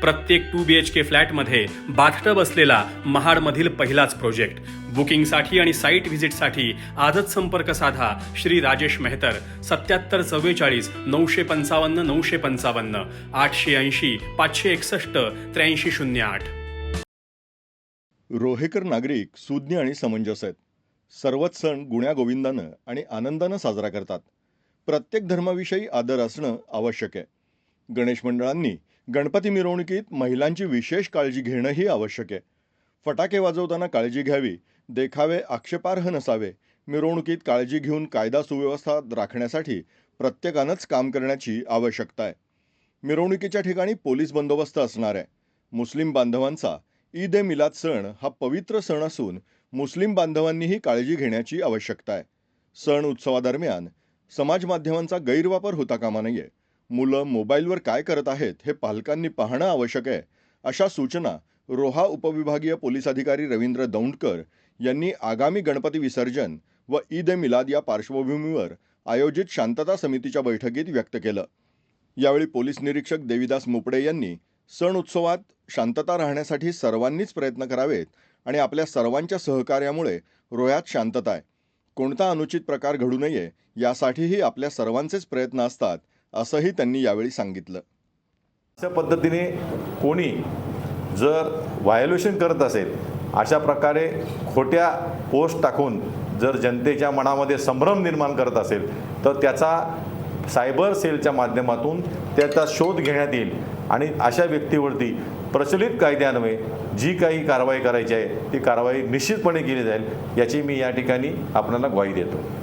प्रत्येक to B H के फ्लॅटमध्ये bathtub असलेला महाडमधील पहिलाच प्रोजेक्ट. बुकिंगसाठी आणि साईट व्हिजिटसाठी आजच संपर्क साधा श्री राजेश मेहतर. सत्याहत्तर चव्वेचाळीस नऊशे पंचावन्न नऊशे पंचावन्न आठशे ऐंशी पाचशे एकसष्ट त्र्याऐंशी शून्य आठ. रोहेकर नागरिक सुज्ञ आणि समंजस आहेत. सर्वच सण गुण्यागोविंदानं आणि आनंदानं साजरा करतात. प्रत्येक धर्माविषयी आदर असणं आवश्यक आहे. गणेश मंडळांनी गणपती मिरवणुकीत महिलांची विशेष काळजी घेणंही आवश्यक आहे. फटाके वाजवताना काळजी घ्यावी देखावे आक्षेपार्ह नसावे मिरवणुकीत काळजी घेऊन कायदा सुव्यवस्था राखण्यासाठी प्रत्येकानंच काम करण्याची आवश्यकता आहे. मिरवणुकीच्या ठिकाणी पोलीस बंदोबस्त असणार आहे. मुस्लिम बांधवांचा ईद ए मिलाद सण हा पवित्र सण असून मुस्लिम बांधवांनीही काळजी घेण्याची आवश्यकता आहे. सण उत्सवादरम्यान समाज माध्यमांचा गैरवापर होता कामा नये. मुलं मोबाईलवर काय करत आहेत हे पालकांनी पाहणं आवश्यक आहे. अशा सूचना रोहा उपविभागीय पोलीस अधिकारी रवींद्र दौंडकर यांनी आगामी गणपती विसर्जन व ईद ए मिलाद या पार्श्वभूमीवर आयोजित शांतता समितीच्या बैठकीत व्यक्त केलं. यावेळी पोलीस निरीक्षक देविदास मुपडे यांनी सण उत्सवात शांतता राहण्यासाठी सर्वांनीच प्रयत्न करावेत आणि आपल्या सर्वांच्या सहकार्यामुळे रोह्यात शांतता आहे. कोणता अनुचित प्रकार घडू नये यासाठीही आपल्या सर्वांचेच प्रयत्न असतात असंही त्यांनी यावेळी सांगितलं. अशा पद्धतीने कोणी जर व्हायोलेशन करत असेल अशा प्रकारे खोट्या पोस्ट टाकून जर जनतेच्या मनामध्ये संभ्रम निर्माण करत असेल तर त्याचा सायबर सेलच्या माध्यमातून त्याचा शोध घेण्यात येईल. आणि अशा व्यक्तीवरती प्रचलित कायद्यान्वये जी काही कारवाई करायची आहे ती कारवाई निश्चितपणे केली जाईल याची मी या ठिकाणी आपल्याला ग्वाही देतो.